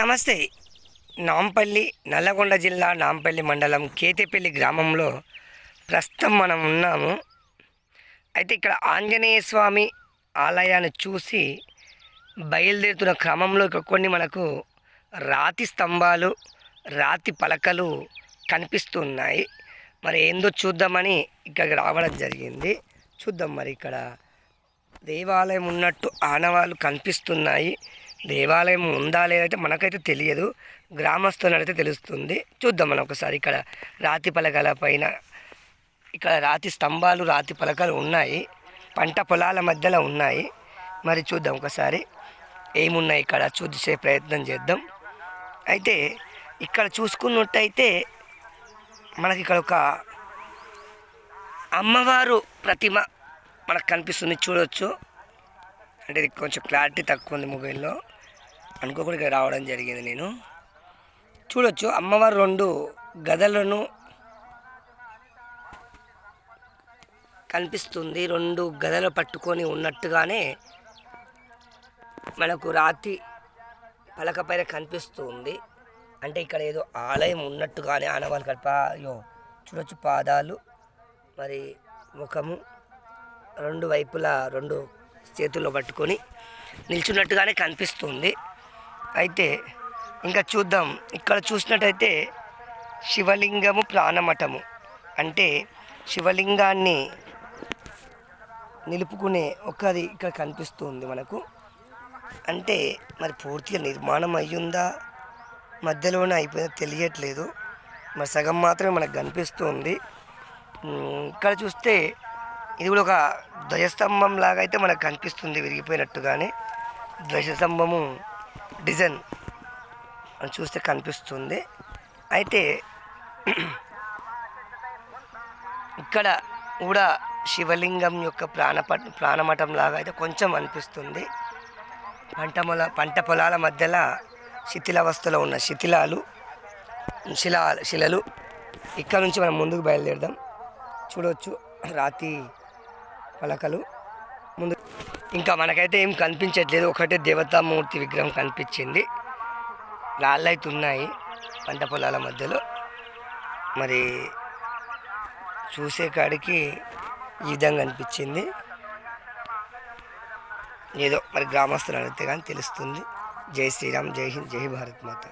నమస్తే. నాంపల్లి నల్లగొండ జిల్లా నాంపల్లి మండలం కేతేపల్లి గ్రామంలో ప్రస్తుతం మనం ఉన్నాము. అయితే ఇక్కడ ఆంజనేయ స్వామి ఆలయాన్ని చూసి బయలుదేరుతున్న క్రమంలో ఇక్కడ కొన్ని మనకు రాతి స్తంభాలు రాతి పలకలు కనిపిస్తున్నాయి. మరి ఏందో చూద్దామని ఇక్కడికి రావడం జరిగింది. చూద్దాం మరి ఇక్కడ దేవాలయం ఉన్నట్టు ఆనవాళ్ళు కనిపిస్తున్నాయి. దేవాలయం ఉందా లేదైతే మనకైతే తెలియదు. గ్రామస్తులైతే తెలుస్తుంది. చూద్దాం మనం ఒకసారి ఇక్కడ రాతి పలకల పైన ఇక్కడ రాతి స్తంభాలు రాతి పలకలు ఉన్నాయి. పంట పొలాల మధ్యలో ఉన్నాయి. మరి చూద్దాం ఒకసారి ఏమున్నాయి ఇక్కడ చూసే ప్రయత్నం చేద్దాం. అయితే ఇక్కడ చూసుకున్నట్టయితే మనకి ఇక్కడ ఒక అమ్మవారు ప్రతిమ మనకు కనిపిస్తుంది. చూడొచ్చు. అంటే ఇది కొంచెం క్లారిటీ తక్కువ ఉంది మొబైల్లో. అనుకోకుండా రావడం జరిగింది నేను. చూడొచ్చు అమ్మవారు రెండు గదలను కనిపిస్తుంది. రెండు గదలు పట్టుకొని ఉన్నట్టుగానే మనకు రాతి పలక పైన కనిపిస్తుంది. అంటే ఇక్కడ ఏదో ఆలయం ఉన్నట్టుగానే ఆనవాళ్ళు కడపాయో చూడొచ్చు పాదాలు మరి ముఖము రెండు వైపులా రెండు చేతుల్లో పట్టుకొని నిల్చున్నట్టుగానే కనిపిస్తుంది. అయితే ఇంకా చూద్దాం. ఇక్కడ చూసినట్టయితే శివలింగము ప్రాణమఠము. అంటే శివలింగాన్ని నిలుపుకునే ఒకది ఇక్కడ కనిపిస్తుంది మనకు. అంటే మరి పూర్తిగా నిర్మాణం అయ్యిందా? మధ్యలోనే అయిపోయిందో తెలియట్లేదు. మరి సగం మాత్రమే మనకు కనిపిస్తుంది. ఇక్కడ చూస్తే ఇది కూడా ఒక ధ్వజస్తంభం లాగా అయితే మనకు కనిపిస్తుంది విరిగిపోయినట్టుగానే. ధ్వజస్తంభము డిజైన్ అని చూస్తే కనిపిస్తుంది. అయితే ఇక్కడ కూడా శివలింగం యొక్క ప్రాణపట్ ప్రాణమఠం లాగా అయితే కొంచెం అనిపిస్తుంది. పంట మొల పంట పొలాల మధ్యలో శిథిలావస్థలో ఉన్న శిథిలాలు శిలా శిలలు ఇక్కడ నుంచి మనం ముందుకు బయలుదేరదాం. చూడవచ్చు రాతి పలకలు. ముందు ఇంకా మనకైతే ఏం కనిపించట్లేదు. ఒకటే దేవతామూర్తి విగ్రహం కనిపించింది. రాళ్ళైతే ఉన్నాయి పంట పొలాల మధ్యలో. మరి చూసే కాడికి ఈ విధంగా అనిపించింది ఏదో మరి గ్రామస్తులు అడిగితే కానీ తెలుస్తుంది. జై శ్రీరామ్ జై హింద్ జై భారత్ మాత.